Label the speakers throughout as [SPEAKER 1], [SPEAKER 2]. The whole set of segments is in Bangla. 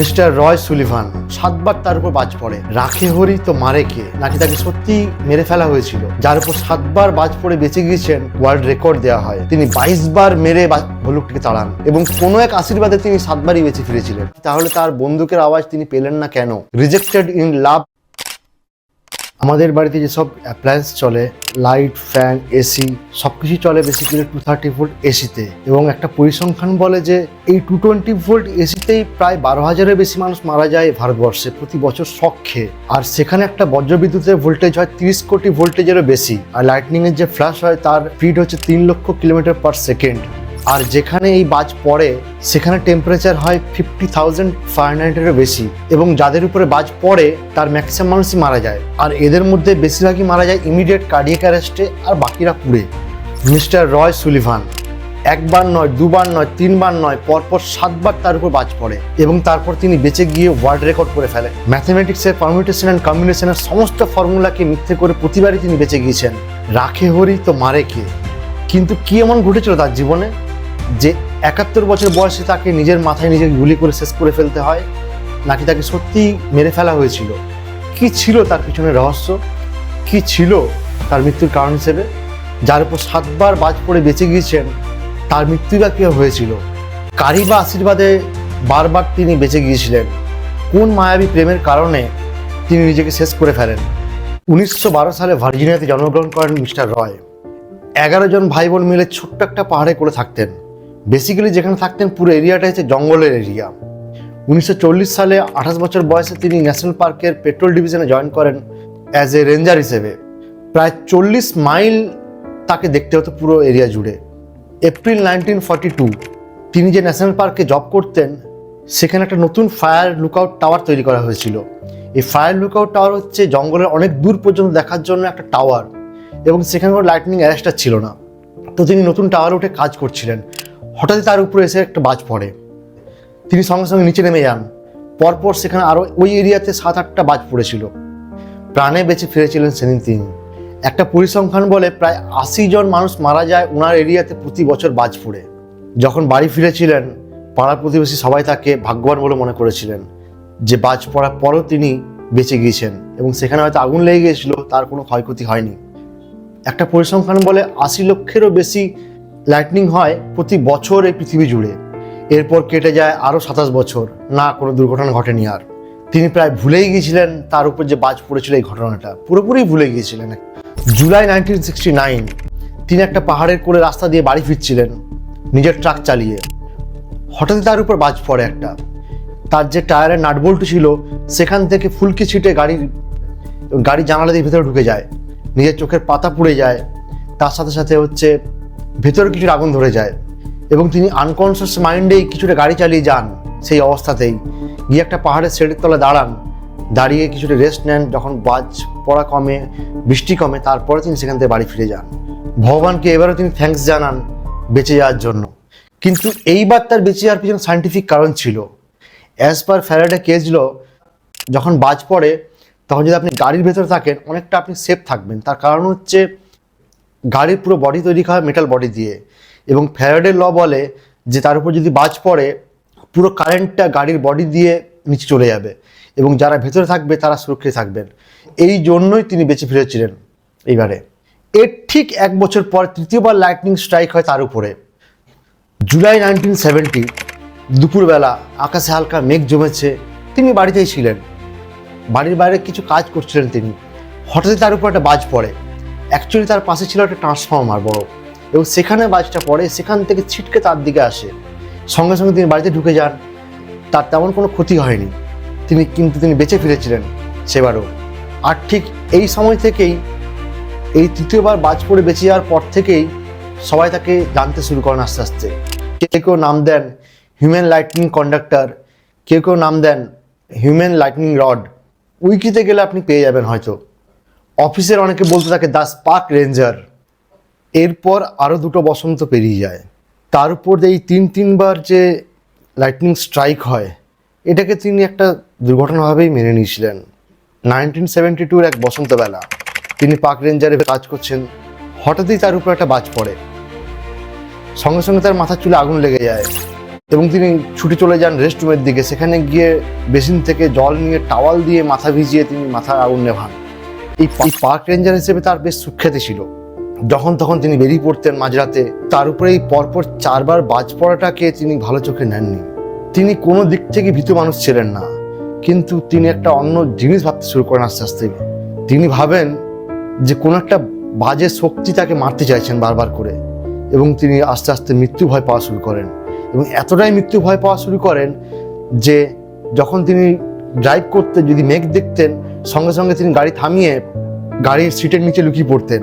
[SPEAKER 1] মিস্টার রয় সুলিভান, সাতবার তার উপর বাজ পড়ে। রাখে হরি তো মারে কে? নাকি তাকে সত্যি মেরে ফেলা হয়েছিল? যার উপর সাতবার বাজ পড়ে বেঁচে গিয়েছেন ওয়ার্ল্ড রেকর্ড দেওয়া হয়। তিনি বাইশ বার মেরে ভলুকটিকে তাড়ান এবং কোনো এক আশীর্বাদে তিনি সাতবারই বেঁচে ফিরেছিলেন। তাহলে তার বন্দুকের আওয়াজ তিনি পেলেন না কেন? রিজেক্টেড ইন লাভ আমাদের বাড়িতে যেসব অ্যাপ্লায়েন্স চলে লাইট ফ্যান এসি সব কিছু চলে বেসিক্যালি টু থার্টি ভোল্ট এসিতে এবং একটা পরিসংখ্যান বলে যে এই টু টোয়েন্টি ভোল্ট এসিতেই প্রায় বারো হাজারের বেশি মানুষ মারা যায় ভারতবর্ষে প্রতি বছর শখে আর সেখানে একটা বজ্রবিদ্যুতের ভোল্টেজ হয় তিরিশ কোটি ভোল্টেজেরও বেশি। আর লাইটনিংয়ের যে ফ্ল্যাশ হয় তার স্পিড হচ্ছে তিন লক্ষ কিলোমিটার পার সেকেন্ড আর যেখানে এই বাজ পড়ে, সেখানে টেম্পারেচার হয় ফিফটি থাউজেন্ড ফারেনহাইটেরও বেশি এবং যাদের উপরে বাজ পড়ে, তার ম্যাক্সিমাম মানুষই মারা যায়। আর এদের মধ্যে বেশিরভাগই মারা যায় ইমিডিয়েট কার্ডিয়াক অ্যারেস্টে আর বাকিরা পুড়ে। মিস্টার রয় সুলিভান, একবার নয়, দুবার নয়, তিনবার নয়, পরপর সাতবার তার উপর বাজ পড়ে এবং তারপর তিনি বেঁচে গিয়ে ওয়ার্ল্ড রেকর্ড করে ফেলে ম্যাথমেটিক্সের পারমিউটেশন অ্যান্ড কম্বিনেশনের সমস্ত ফর্মুলাকে মিথ্যে করে প্রতিবারই তিনি বেঁচে গিয়েছেন। রাখে হরি তো মারে কে? কিন্তু কি এমন ঘটেছিল তার জীবনে? যে একাত্তর বছর বয়সে তাকে নিজের মাথায় নিজে গুলি করে শেষ করে ফেলতে হয়, নাকি তাকে সত্যি মেরে ফেলা হয়েছিল? কি ছিল তার পিছনে রহস্য? কি ছিল তার মৃত্যুর কারণ হিসেবে? যার উপর সাতবার বাজ পড়ে বেঁচে গিয়েছেন, তার মৃত্যু বা কী হয়েছিল? কারি বা আশীর্বাদে বারবার তিনি বেঁচে গিয়েছিলেন। কোন মায়াবী প্রেমের কারণে তিনি নিজেকে শেষ করে ফেলেন? উনিশশো বারো সালে ভার্জিনিয়াতে জন্মগ্রহণ করেন মিস্টার রয়। এগারো জন ভাই বোন মিলে ছোট্ট একটা পাহাড়ে করে থাকতেন। বেসিক্যালি যেখানে থাকতেন পুরো এরিয়াটা হচ্ছে জঙ্গলের এরিয়া। উনিশশো চল্লিশ সালে আঠাশ বছর বয়সে তিনি ন্যাশনাল পার্কের পেট্রোল ডিভিশনে জয়েন করেন অ্যাজ এ রেঞ্জার হিসেবে। প্রায় চল্লিশ মাইল তাকে দেখতে হতো পুরো এরিয়া জুড়ে। এপ্রিল নাইনটিন ফর্টি টু তিনি যে ন্যাশনাল পার্কে জব করতেন, সেখানে একটা নতুন ফায়ার লুকআউট টাওয়ার তৈরি করা হয়েছিল। এই ফায়ার লুকআউট টাওয়ার হচ্ছে জঙ্গলের অনেক দূর পর্যন্ত দেখার জন্য একটা টাওয়ার এবং সেখানে কোনো লাইটনিং অ্যারেস্টার ছিল না। তো তিনি নতুন টাওয়ারে উঠে কাজ করছিলেন। হঠাৎই তার উপরে এসে একটা বাজ পড়ে। তিনি সঙ্গে সঙ্গে নিচে নেমে যান। পরপর সেখানে আরও ওই এরিয়াতে সাত, আটটা বাজ পড়েছিল। প্রাণে বেঁচে ফিরেছিলেন সেদিন তিনি। একটা পরিসংখ্যান বলে প্রায় আশি জন মানুষ মারা যায় ওনার এরিয়াতে প্রতি বছর বাজ পড়ে। যখন বাড়ি ফিরেছিলেন পাড়া প্রতিবেশী সবাই তাকে ভাগ্যবান বলে মনে করেছিলেন যে বাজ পড়ার পরও তিনি বেঁচে গিয়েছেন এবং সেখানে হয়তো আগুন লেগে গিয়েছিল, তার কোনো ক্ষয়ক্ষতি হয়নি। একটা পরিসংখ্যান বলে আশি লক্ষেরও বেশি লাইটনিং হয় প্রতি বছর এই পৃথিবী জুড়ে। এরপর কেটে যায় আরও সাতাশ বছর। না, কোনো দুর্ঘটনা ঘটেনি আর। তিনি প্রায় ভুলেই গিয়েছিলেন, তার উপর যে বাজ পড়েছিল এই ঘটনাটা। পুরোপুরি ভুলে গিয়েছিলেন। জুলাই নাইনটিন সিক্সটি নাইন তিনি একটা পাহাড়ের কোলে রাস্তা দিয়ে বাড়ি ফিরছিলেন, নিজের ট্রাক চালিয়ে। হঠাৎই তার উপর বাজ পড়ে একটা। তার যে টায়ারের নাটবল্টু ছিল, সেখান থেকে ফুলকি ছিটে গাড়ির গাড়ি জানালা দিয়ে ভেতরে ঢুকে যায়। নিজের চোখের পাতা পুড়ে যায়। তার সাথে সাথে হচ্ছে ভেতরে কিছুটা আগুন ধরে যায় এবং তিনি আনকনসিয়াস মাইন্ডেই কিছুটা গাড়ি চালিয়ে যান সেই অবস্থাতেই। গিয়ে একটা পাহাড়ের শেডের তলা দাঁড়ান। দাঁড়িয়ে কিছুটা রেস্ট নেন। যখন বাজ পড়া কমে, বৃষ্টি কমে, তারপরে তিনি সেখান থেকে বাড়ি ফিরে যান। ভগবানকে এবারও তিনি থ্যাঙ্কস জানান বেঁচে যাওয়ার জন্য। কিন্তু এইবার তার বেঁচে যাওয়ার পিছনে সাইন্টিফিক কারণ ছিল। অ্যাজ পার ফ্যারাডে কেজল যখন বাজ পড়ে, তখন যদি আপনি গাড়ির ভেতরে থাকেন, অনেকটা আপনি সেফ থাকবেন। তার কারণ হচ্ছে গাড়ির পুরো বডি তৈরি হয় মেটাল বডি দিয়ে। এবং ফ্যারাডের ল বলে যে তার উপর যদি বাজ পড়ে, পুরো কারেন্টটা গাড়ির বডি দিয়ে নিচে চলে যাবে। এবং যারা ভেতরে থাকবে, তারা সুরক্ষিত থাকবেন। এই জন্যই তিনি বেঁচে ফিরেছিলেন এইবারে। এর ঠিক এক বছর পর তৃতীয়বার লাইটনিং স্ট্রাইক হয় তার উপরে। জুলাই নাইনটিন সেভেন্টি দুপুরবেলা আকাশে হালকা মেঘ জমেছে, তিনি বাড়িতেই ছিলেন। বাড়ির বাইরে কিছু কাজ করছিলেন তিনি। হঠাৎই তার উপর একটা বাজ পড়ে। অ্যাকচুয়ালি তার পাশে ছিল একটা ট্রান্সফর্মার বড়। এবং সেখানে বাজটা পড়ে, সেখান থেকে ছিটকে তার দিকে আসে। সঙ্গে সঙ্গে তিনি বাড়িতে ঢুকে যান। তার তেমন কোনো ক্ষতি হয়নি। তিনি কিন্তু তিনি বেঁচে ফিরেছিলেন সেবারও। আর ঠিক এই সময় থেকেই, এই তৃতীয়বার বাজ পড়ে বেঁচে যাওয়ার পর থেকেই সবাই তাকে জানতে শুরু করেন আস্তে আস্তে। কেউ কেউ নাম দেন হিউম্যান লাইটনিং কন্ডাক্টর কেউ কেউ নাম দেন হিউম্যান লাইটনিং রড উইকিতে গেলে আপনি পেয়ে যাবেন হয়তো। অফিসের অনেকে বলতে থাকে দ্য স্পার্ক রেঞ্জার। এরপর আরও দুটো বসন্ত পেরিয়ে যায়। তার উপর এই তিন, তিনবার যে লাইটনিং স্ট্রাইক হয়, এটাকে তিনি একটা দুর্ঘটনাভাবেই মেনে নিয়েছিলেন। নাইনটিন সেভেন্টি টুর এক বসন্তবেলা, তিনি পার্ক রেঞ্জারে কাজ করছেন। হঠাৎই তার উপর একটা বাজ পড়ে। সঙ্গে সঙ্গে তার মাথার চুলে আগুন লেগে যায় এবং তিনি ছুটে চলে যান রেস্টরুমের দিকে। সেখানে গিয়ে বেসিন থেকে জল নিয়ে টাওয়াল দিয়ে মাথা ভিজিয়ে তিনি মাথার আগুন নেভান। এই পার্ক রেঞ্জার হিসেবে তার বেশ সুখ্যাতি ছিল। যখন তখন তিনি বেরিয়ে পড়তেন মাঝরাতে, তার উপরে এই পরপর চারবার বাজ পড়াটাকে তিনি ভালো চোখে নেননি। তিনি কোনো দিক থেকে ভীতু মানুষ ছিলেন না, কিন্তু তিনি একটা অন্য জিনিস ভাবতে শুরু করেন আস্তে আস্তে। তিনি ভাবেন যে কোনো একটা বাজে শক্তি তাকে মারতে চাইছেন বারবার করে, এবং তিনি আস্তে আস্তে মৃত্যু ভয় পাওয়া শুরু করেন। এবং এতটাই মৃত্যু ভয় পাওয়া শুরু করেন যে যখন তিনি ড্রাইভ করতে যদি মেঘ দেখতেন সঙ্গে সঙ্গে তিনি গাড়ি থামিয়ে গাড়ির সিটের নিচে লুকিয়ে পড়তেন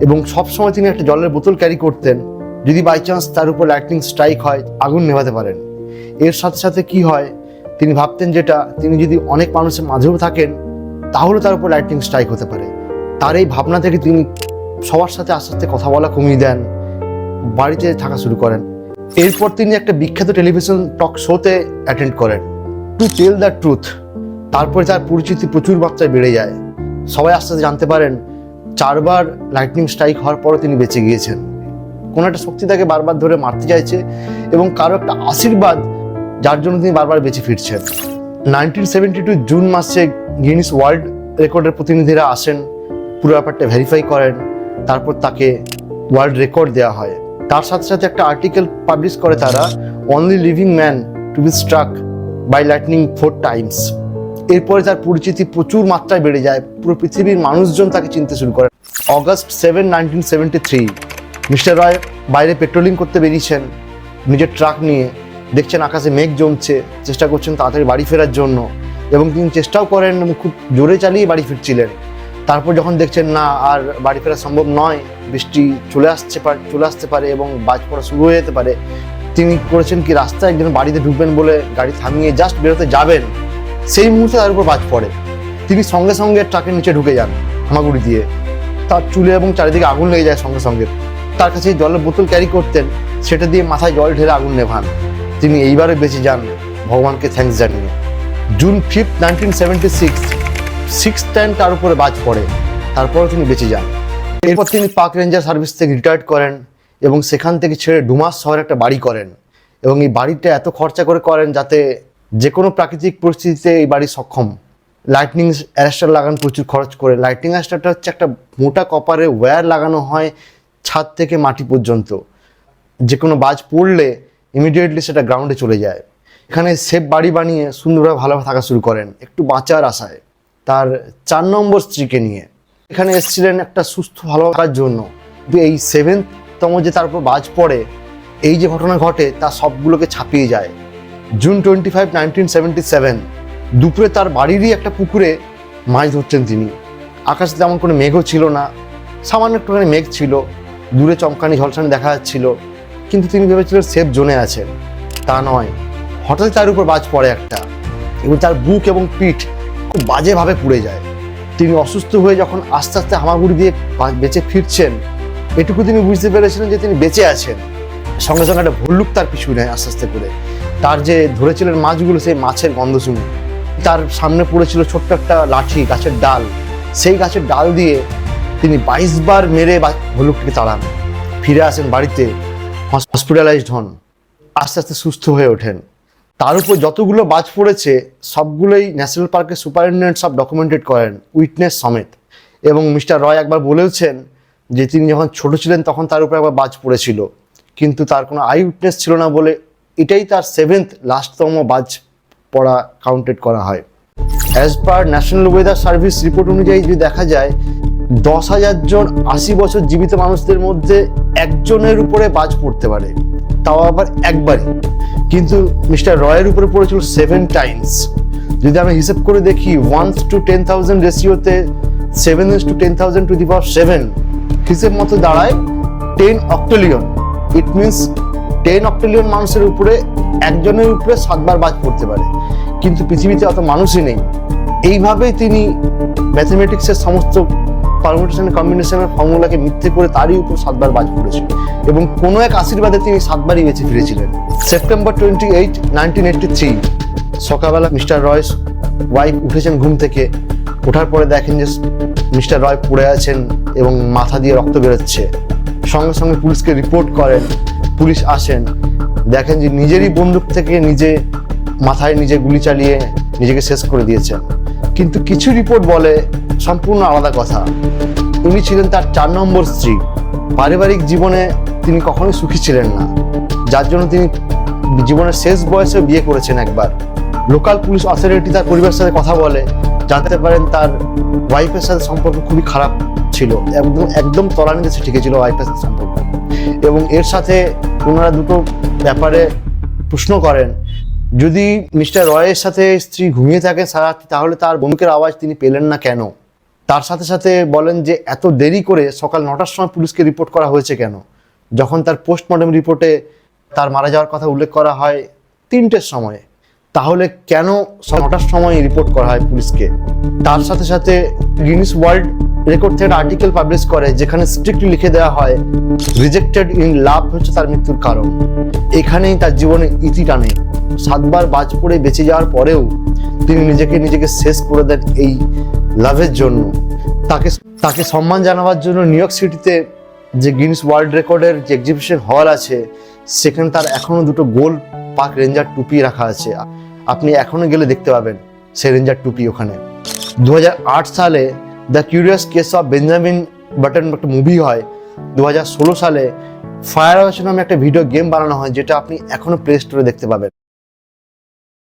[SPEAKER 1] এবং সবসময় তিনি একটা জলের বোতল ক্যারি করতেন। যদি বাই চান্স তার উপর লাইটনিং স্ট্রাইক হয়, আগুন নেভাতে পারেন। এর সাথে সাথে কি হয়, তিনি ভাবতেন যেটা, তিনি যদি অনেক মানুষের মাঝেও থাকেন, তাহলে তার উপর লাইটনিং স্ট্রাইক হতে পারে। তার এই ভাবনা থেকে তিনি সবার সাথে আস্তে আস্তে কথা বলা কমিয়ে দেন, বাড়িতে থাকা শুরু করেন। এরপর তিনি একটা বিখ্যাত টেলিভিশন টক শোতে অ্যাটেন্ড করেন। টু টেল দ্য ট্রুথ তারপরে তার পরিচিতি প্রচুর মাত্রায় বেড়ে যায়। সবাই আস্তে আস্তে জানতে পারেন, চারবার লাইটনিং স্ট্রাইক হওয়ার পরও তিনি বেঁচে গিয়েছেন। কোনো একটা শক্তি তাকে বারবার ধরে মারতে চাইছে এবং কারও একটা আশীর্বাদ যার জন্য তিনি বারবার বেঁচে ফিরছেন। নাইনটিন সেভেন্টি টু জুন মাসে গিনিস ওয়ার্ল্ড রেকর্ডের প্রতিনিধিরা আসেন, পুরো ব্যাপারটা ভেরিফাই করেন, তারপর তাকে ওয়ার্ল্ড রেকর্ড দেওয়া হয়। তার সাথে সাথে একটা আর্টিকেল পাবলিশ করে তারা only living man to be struck by lightning four times এরপরে তার পরিচিতি প্রচুর মাত্রায় বেড়ে যায়। পুরো পৃথিবীর মানুষজন তাকে চিনতে শুরু করে। August seven nineteen seventy three mister Roy বাইরে পেট্রোলিং করতে বেরিয়েছেন। নিজের ট্রাক নিয়ে দেখছেন আকাশে মেঘ জমছে, চেষ্টা করছেন তাড়াতাড়ি বাড়ি ফেরার জন্য। এবং তিনি চেষ্টাও করেন খুব জোরে চালিয়ে বাড়ি ফিরছিলেন। তারপর যখন দেখছেন, না, আর বাড়ি ফেরা সম্ভব নয়, বৃষ্টি চলে আসছে চলে আসতে পারে এবং বাজ পড়া শুরু হয়ে যেতে পারে। তিনি করেছেন কি, রাস্তায় একজন বাড়িতে ঢুকবেন বলে গাড়ি থামিয়ে জাস্ট বেরোতে যাবেন। সেই মুহূর্তে তার উপর বাজ পড়ে। তিনি সঙ্গে সঙ্গে ট্রাকের নিচে ঢুকে যান হামাগুড়ি দিয়ে। তার চুলে এবং চারিদিকে আগুন লেগে যায় সঙ্গে সঙ্গে। তার কাছে জলের বোতল ক্যারি করতেন, সেটা দিয়ে মাথায় জল ঢেলে আগুন নেভান। তিনি এইবারে বেঁচে যান ভগবানকে থ্যাঙ্কস জানিয়ে। June fifth nineteen seventy six six time তার উপরে বাজ পড়ে। তারপরে তিনি বেঁচে যান। এরপর তিনি পার্ক রেঞ্জার সার্ভিস থেকে রিটায়ার্ড করেন এবং সেখান থেকে ছেড়ে ডুমাস শহরে একটা বাড়ি করেন। এবং এই বাড়িটা এত খরচা করে করেন যাতে যে কোনো প্রাকৃতিক পরিস্থিতিতে এই বাড়ি সক্ষম। লাইটনিং অ্যারেস্টার লাগান প্রচুর খরচ করে। লাইটনিং অ্যারেস্টারটা হচ্ছে একটা মোটা কপারে ওয়্যার লাগানো হয় ছাদ থেকে মাটি পর্যন্ত। যে কোনো বাজ পড়লে ইমিডিয়েটলি সেটা গ্রাউন্ডে চলে যায়। এখানে সেফ বাড়ি বানিয়ে সুন্দরভাবে ভালোভাবে থাকা শুরু করেন। একটু বাঁচার আশায়। তার চার নম্বর স্ত্রীকে নিয়ে। এখানে এসেছিলেন একটা সুস্থ, ভালো থাকার জন্য। এই সেভেন্থতম যে তার উপর বাজ পড়ে, এই যে ঘটনা ঘটে, তা সবগুলোকে ছাপিয়ে যায়। June twenty five nineteen seventy seven দুপুরে তার বাড়িরই একটা পুকুরে মাছ ধরছেন তিনি। আকাশে তেমন কোনো মেঘও ছিল না, সামান্য একটুখানি মেঘ ছিল, দূরে চমকানি ঝলসানি দেখা যাচ্ছিল, কিন্তু তিনি ভেবেছিলেন সেফ জোনে আছেন তা নয় হঠাৎ তার উপর বাজ পড়ে একটা, এবং তার বুক এবং পিঠ খুব বাজেভাবে পুড়ে যায়। তিনি অসুস্থ হয়ে যখন আস্তে আস্তে হামাগুড়ি দিয়ে বেঁচে ফিরছেন, এটুকু তিনি বুঝতে পেরেছিলেন যে তিনি বেঁচে আছেন। সঙ্গে সঙ্গে একটা ভল্লুক তার পিছু নেয় আস্তে আস্তে করে। তার যে ধরেছিলেন মাছগুলো, সেই মাছের গন্ধ শুনে। তার সামনে পড়েছিল ছোট্ট একটা লাঠি, গাছের ডাল। সেই গাছের ডাল দিয়ে তিনি বাইশ বার মেরে ভল্লুকটিকে তাড়ান। ফিরে আসেন বাড়িতে হসপিটালাইজড হন। আস্তে আস্তে সুস্থ হয়ে ওঠেন। তার উপর যতগুলো বাজ পড়েছে, সবগুলোই ন্যাশনাল পার্কের সুপারিনটেন্ডেন্ট সব ডকুমেন্টেড করেন, উইটনেস সমেত। এবং মিস্টার রয় একবার বলেওছেন যে, তিনি যখন ছোট ছিলেন, তখন তার উপর একবার বাজ পড়েছিল। কিন্তু তার কোনো আই উইটনেস ছিল না বলে এটাই তার সেভেন্থ লাস্টতম বাজ পড়া কাউন্টেড করা হয়। As per national weather service report অনুযায়ী যদি দেখা যায়, দশ হাজার জন আশি বছর জীবিত মানুষদের মধ্যে একজনের উপরে বাজ পড়তে পারে। তাও আবার একবারই। কিন্তু মিস্টার রয়ের উপরে পড়েছিল সেভেন টাইমস যদি আমরা হিসেব করে দেখি one's to ten thousand রেশিওতে seven is to ten thousand to the power seven হিসেব মতো দাঁড়ায় ten octillion it means ten octillion মানুষের উপরে একজনের উপরে সাতবার বাজ পড়তে পারে। কিন্তু পৃথিবীতে অত মানুষই নেই। এইভাবেই তিনি ম্যাথমেটিক্সের সমস্ত পারমুটেশন কম্বিনেশনের ফর্মুলাকে মিথ্যে করে তারই উপর সাতবার বাজ পড়েছিল এবং কোনো এক আশীর্বাদে তিনি সাতবারই বেঁচে ফিরেছিলেন। September twenty eight nineteen eighty three সকালবেলা মিস্টার রয় ওয়াইফ উঠেছেন ঘুম থেকে। ওঠার পরে দেখেন যে মিস্টার রয় পড়ে আছেন এবং মাথা দিয়ে রক্ত বেরোচ্ছে। সঙ্গে সঙ্গে পুলিশকে রিপোর্ট করেন। পুলিশ আসেন দেখেন যে নিজেরই বন্দুক থেকে নিজে মাথায় নিজে গুলি চালিয়ে নিজেকে শেষ করে দিয়েছেন। কিন্তু কিছু রিপোর্ট বলে সম্পূর্ণ আলাদা কথা। উনি ছিলেন তার চার নম্বর স্ত্রী। পারিবারিক জীবনে তিনি কখনোই সুখী ছিলেন না। যার জন্য তিনি জীবনের শেষ বয়সে বিয়ে করেছেন একবার। লোকাল পুলিশ অথরিটি তার পরিবারের সাথে কথা বলে, জানতে পারেন তার ওয়াইফের সাথে সম্পর্ক খুবই খারাপ ছিল। একদম একদম তলানিতে ঠেকেছিল ওয়াইফের সাথে সম্পর্ক। এবং এর সাথে ওনারা দুটো ব্যাপারে প্রশ্ন করেন। যদি মিস্টার রয়ের সাথে স্ত্রী ঘুমিয়ে থাকেন সারা তাহলে তার বন্দুকের আওয়াজ তিনি পেলেন না কেন? তার সাথে সাথে বলেন যে, এত দেরি করে সকাল নটার সময় পুলিশকে রিপোর্ট করা হয়েছে কেন? যখন তার পোস্টমর্টম রিপোর্টে তার মারা যাওয়ার কথা উল্লেখ করা হয় তিনটের সময়ে, তাহলে কেন নটার সময় রিপোর্ট করা হয় পুলিশকে? তার সাথে সাথে গিনিস ওয়ার্ল্ড রেকর্ড থেকে আর্টিকেল পাবলিশ করে যেখানে স্ট্রিক্টলি লিখে দেওয়া হয় রিজেক্টেড ইন লাভ হচ্ছে তার মৃত্যুর কারণ। এখানেই তার জীবনে ইতি টানে। সাতবার বাজ পড়ে বেঁচে যাওয়ার পরেও তিনি নিজেকে নিজেকে শেষ করে দেন এই লাভের জন্য। তাকে তাকে সম্মান জানাবার জন্য নিউ ইয়র্ক সিটিতে যে গিনিস ওয়ার্ল্ড রেকর্ডের যে এক্সিবিশন হল আছে, সেখানে তার এখনও দুটো গোল পাক রেঞ্জার টুপি রাখা আছে। আপনি এখনও গেলে দেখতে পাবেন সেই রেঞ্জার টুপি ওখানে। দু হাজার আট সালে the curious case of Benjamin Button একটা মুভি হয় দু হাজার ষোলো সালে ফায়ার নামে একটা ভিডিও গেম বানানো হয়, যেটা আপনি এখনও প্লে স্টোরে দেখতে পাবেন।